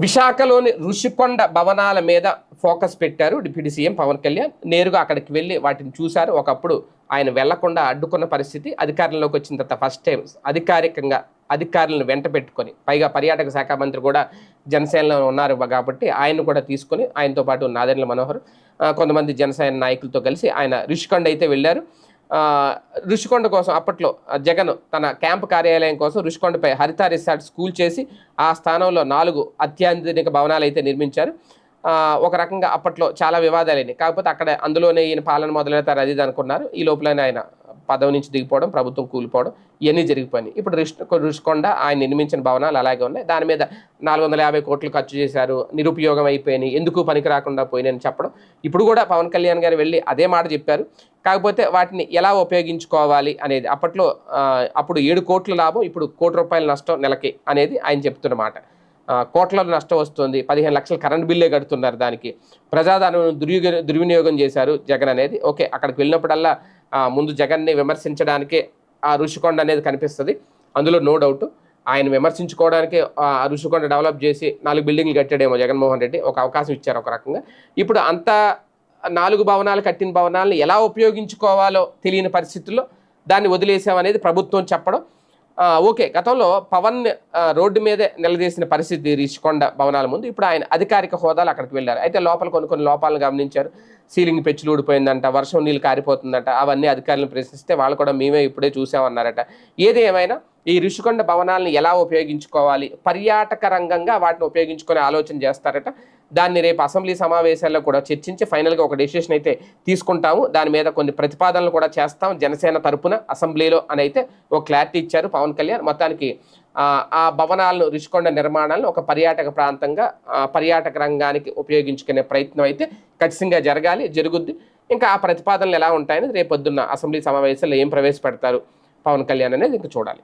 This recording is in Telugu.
విశాఖలోని ఋషికొండ భవనాల మీద ఫోకస్ పెట్టారు డిప్యూటీ సీఎం పవన్ కళ్యాణ్. నేరుగా అక్కడికి వెళ్ళి వాటిని చూశారు. ఒకప్పుడు ఆయన వెళ్ళకుండా అడ్డుకున్న పరిస్థితి అధికారంలోకి వచ్చిన తర్వాత ఫస్ట్ టైం అధికారికంగా అధికారులను వెంట పెట్టుకొని పైగా పర్యాటక శాఖ మంత్రి కూడా జనసేనలో ఉన్నారు కాబట్టి ఆయన కూడా తీసుకొని ఆయనతో పాటు నాదెండ్ల మనోహర్ కొంతమంది జనసేన నాయకులతో కలిసి ఆయన ఋషికొండ అయితే వెళ్ళారు. రుషికొండ ఋషికొండ కోసం అప్పట్లో జగన్ తన క్యాంప్ కార్యాలయం కోసం ఋషికొండపై హరిత రిసార్ట్ స్కూల్ చేసి ఆ స్థానంలో నాలుగు అత్యాధునిక భవనాలు అయితే నిర్మించారు. ఒక రకంగా అప్పట్లో చాలా వివాదాలైనాయి కాకపోతే అక్కడ అందులోనే ఈయన పాలన మొదలెడతారు అది ఇది అనుకున్నారు. ఈ లోపలనే ఆయన పదవి నుంచి దిగిపోవడం ప్రభుత్వం కూలిపోవడం ఇవన్నీ జరిగిపోయినాయి. ఇప్పుడు రుషికొండ ఆయన నిర్మించిన భవనాలు అలాగే ఉన్నాయి. దాని మీద నాలుగు వందల యాభై కోట్లు ఖర్చు చేశారు నిరుపయోగం అయిపోయినాయి ఎందుకు పనికి రాకుండా పోయినాయని చెప్పడం. ఇప్పుడు కూడా పవన్ కళ్యాణ్ గారు వెళ్ళి అదే మాట చెప్పారు. కాకపోతే వాటిని ఎలా ఉపయోగించుకోవాలి అనేది అప్పట్లో అప్పుడు ఏడు కోట్ల లాభం ఇప్పుడు కోటి రూపాయల నష్టం నెలకి అనేది ఆయన చెప్తున్న మాట. కోట్ల నష్టం వస్తుంది పదిహేను లక్షల కరెంట్ బిల్లే కడుతున్నారు దానికి. ప్రజాధనం దుర్వి దుర్వినియోగం చేశారు జగన్ అనేది. ఓకే అక్కడికి వెళ్ళినప్పుడల్లా ముందు జగన్ని విమర్శించడానికే ఆ ఋషికొండ అనేది కనిపిస్తుంది. అందులో నో డౌట్ ఆయన విమర్శించుకోవడానికి ఆ ఋషికొండ డెవలప్ చేసి నాలుగు బిల్డింగ్లు కట్టాడేమో జగన్మోహన్ రెడ్డి ఒక అవకాశం ఇచ్చారు ఒక రకంగా. ఇప్పుడు అంత నాలుగు భవనాలు కట్టిన భవనాలను ఎలా ఉపయోగించుకోవాలో తెలియని పరిస్థితుల్లో దాన్ని వదిలేసామనేది ప్రభుత్వం చెప్పడం. ఓకే గతంలో పవన్ రోడ్డు మీదే నిలదీసిన పరిస్థితి రిషికొండ భవనాల ముందు. ఇప్పుడు ఆయన అధికారిక హోదాలు అక్కడికి వెళ్ళారు. అయితే లోపల కొన్ని కొన్ని లోపాలను గమనించారు. సీలింగ్ పెచ్చులు ఊడిపోయిందంట వర్షం నీళ్ళు కారిపోతుందంట అవన్నీ అధికారులను ప్రశ్నిస్తే వాళ్ళు కూడా మేమే ఇప్పుడే చూసామన్నారట. ఏది ఏమైనా ఈ ఋషికొండ భవనాలను ఎలా ఉపయోగించుకోవాలి? పర్యాటక రంగంగా వాటిని ఉపయోగించుకునే ఆలోచన చేస్తారట. దాన్ని రేపు అసెంబ్లీ సమావేశాల్లో కూడా చర్చించి ఫైనల్గా ఒక డెసిషన్ అయితే తీసుకుంటాము. దాని మీద కొన్ని ప్రతిపాదనలు కూడా చేస్తాం. జనసేన తరపున అసెంబ్లీలో అని అయితే ఒక క్లారిటీ ఇచ్చారు పవన్ కళ్యాణ్. మొత్తానికి ఆ, భవనాలను రుషికొండ నిర్మాణాలను ఒక పర్యాటక ప్రాంతంగా పర్యాటక రంగానికి ఉపయోగించుకునే ప్రయత్నం అయితే ఖచ్చితంగా జరగాలి జరుగుద్ది. ఇంకా ఆ ప్రతిపాదనలు ఎలా ఉంటాయని రేపొద్దున్న అసెంబ్లీ సమావేశాల్లో ఏం ప్రవేశపెడతారు పవన్ కళ్యాణ్ అనేది ఇంకా చూడాలి.